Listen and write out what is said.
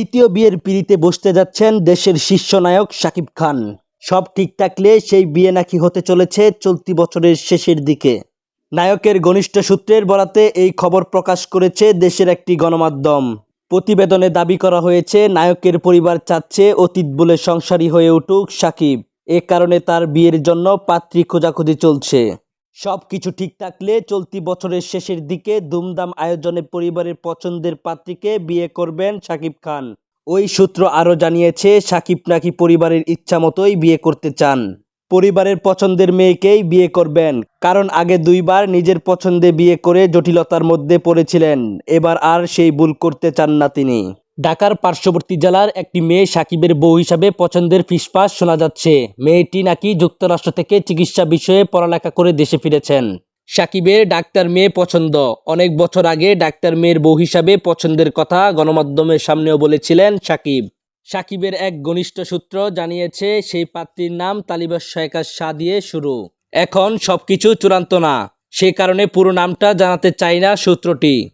তৃতীয় বিয়ের পিড়িতে বসতে যাচ্ছেন দেশের শীর্ষ নায়ক শাকিব খান। সব ঠিক থাকলে সেই বিয়ে নাকি হতে চলেছে চলতি বছরের শেষের দিকে। নায়কের ঘনিষ্ঠ সূত্রের বরাতে এই খবর প্রকাশ করেছে দেশের একটি গণমাধ্যম। প্রতিবেদনে দাবি করা হয়েছে, নায়কের পরিবার চাচ্ছে অতীত বলে সংসারী হয়ে উঠুক সাকিব এ কারণে তার বিয়ের জন্য পাত্রী খোঁজাখুঁজি চলছে। সব কিছু ঠিক থাকলে চলতি বছরের শেষের দিকে দুমদাম আয়োজনে পরিবারের পছন্দের পাত্রীকে বিয়ে করবেন শাকিব খান। ওই সূত্র আরও জানিয়েছে, শাকিব নাকি পরিবারের ইচ্ছা মতোই বিয়ে করতে চান। পরিবারের পছন্দের মেয়েকেই বিয়ে করবেন, কারণ আগে দুইবার নিজের পছন্দে বিয়ে করে জটিলতার মধ্যে পড়েছিলেন। এবার আর সেই ভুল করতে চান না তিনি। ঢাকার পার্শ্ববর্তী জেলার একটি মেয়ে সাকিবের বউ হিসাবে পছন্দের ফিসফাস শোনা যাচ্ছে। মেয়েটি নাকি যুক্তরাষ্ট্র থেকে চিকিৎসা বিষয়ে পড়ালেখা করে দেশে ফিরেছেন। সাকিবের ডাক্তার মেয়ে পছন্দ। অনেক বছর আগে ডাক্তার মেয়ের বউ হিসাবে পছন্দের কথা গণমাধ্যমের সামনেও বলেছিলেন সাকিব। সাকিবের এক ঘনিষ্ঠ সূত্র জানিয়েছে, সেই পাত্রীর নাম তালিবাস শেখা শাহ দিয়ে শুরু। এখন সবকিছু চূড়ান্ত না। সে কারণে পুরো নামটা জানাতে চাই না সূত্রটি।